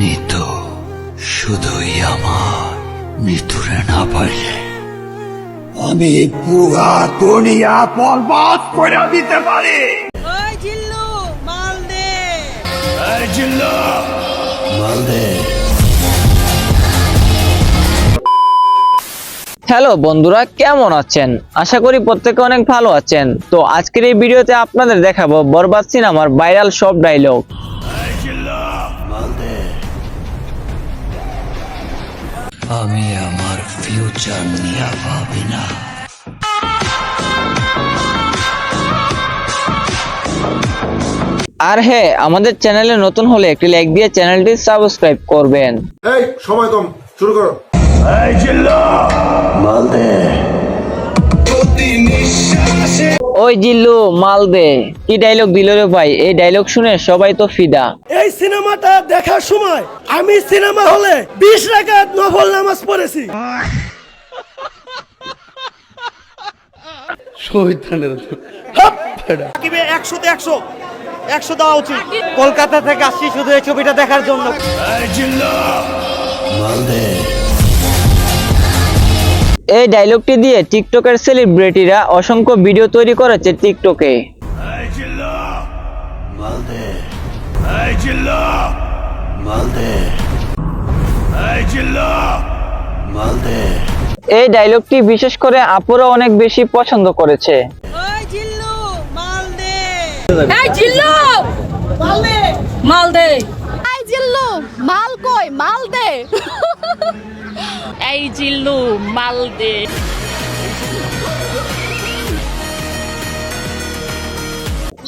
নিতু। শুধুই আমার নিতুরে না পাইলে। আমি পুরা দুনিয়া বরবাদ করে দিতে পারি। ওই জিল্লু মাল দে। হ্যালো বন্ধুরা কেমন আছেন? আশা করি প্রত্যেকে অনেক ভালো আছেন। তো আজকের এই ভিডিওতে আপনাদের দেখাবো বরবাদ সিনেমার ভাইরাল সব ডায়লগ আমি আমার ফিউচার নিয়ে ভাবি না। আর হ্যাঁ আমাদের চ্যানেলে নতুন হলে একটি লাইক দিয়ে চ্যানেলটি সাবস্ক্রাইব করবেন। এই সময় কম শুরু করো। এই জিল্লা! মালদে ওই জিল্লু মাল দে। কি ডায়লগ দিল রে ভাই? এই ডায়লগ শুনে সবাই তো ফিদা। এই সিনেমাটা দেখার সময় আমি সিনেমা হলে বিশ রাকাত নফল নামাজ পড়েছি। সাকিবে একশোতে একশো। একশো দেওয়া উচিত। কলকাতা থেকে আসছি শুধু এই ছবিটা দেখার জন্য। মাল মালদে এই ডায়লগটি দিয়ে টিকটকের সেলিব্রিটিরা অসংখ্য ভিডিও তৈরি করেছে টিকটকে এই ডায়লগটি বিশেষ করে আপুরা অনেক বেশি পছন্দ করেছে। মাল দে। এই জিল্লু মাল দে। মাল দে। এই জিল্লু মাল কই? মাল দে। এই জিল্লু মাল দে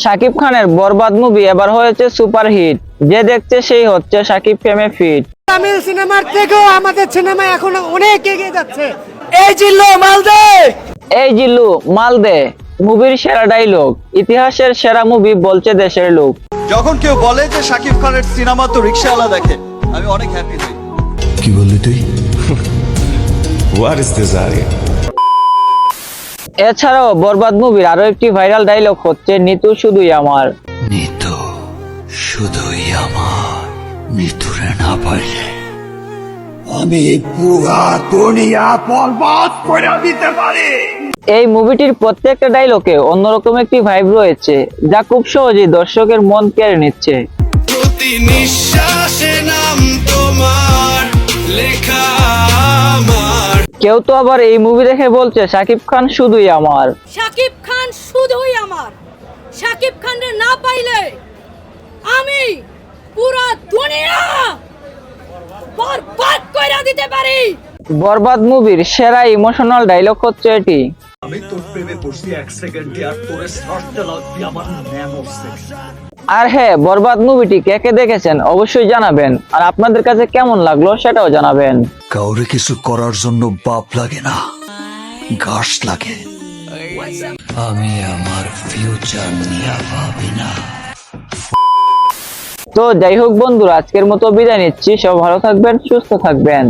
শাকিব খানের বরবাদ মুভি এবার হয়েছে সুপারহিট। যে দেখছে সেই হচ্ছে শাকিব ফেমে ফিট। তামিল সিনেমার থেকেও আমাদের সিনেমা এখন অনেক এগিয়ে যাচ্ছে। এই জিল্লো মাল দে এই জিল্লু মাল দে মুভির সেরা ডায়লগ ইতিহাসের সেরা মুভি বলছে দেশের লোক। যখন কেউ বলে যে শাকিব খানের সিনেমা তো রিক্সাওয়ালা দেখে আমি অনেক হ্যাপি হই। কি বললি তুই? What is this, Arya? এছাড়াও বরবাদ মুভির আরও একটি ভাইরাল ডায়লগ হচ্ছে নিতু শুধুই আমার। নিতু শুধুই আমার। নিতুরে না পাইলে আমি পুরা দুনিয়া বরবাদ করে দিতে পারি। এই মুভিটির প্রত্যেকটা ডায়লগে অন্যরকম একটি ভাইব রয়েছে যা খুব সহজেই দর্শকের মন কেড়ে নিচ্ছে। প্রতি নিঃশ্বাসে নাম কেউ তো আবার এই মুভি দেখে বলছে শাকিব খান শুধুই আমার। শাকিব খান শুধুই আমার। শাকিব খানরে না পাইলে আমি পুরা দুনিয়া বরবাদ কইরা দিতে পারি। বরবাদ মুভির সেরা ইমোশনাল ডায়লগ হচ্ছে এটি। আর হ্যাঁ বরবাদ মুভিটি কে কে দেখেছেন অবশ্যই জানাবেন। আর আপনাদের কাছে কেমন লাগল সেটাও জানাবেন। কাউরে কিছু করার জন্য বাপ লাগে না ঘাস লাগে। আমি আমার ফিউচার নিয়ে ভাবি না। তো যাই হোক বন্ধুরা আজকের মতো বিদায় নিচ্ছি। সব ভালো থাকবেন সুস্থ থাকবেন।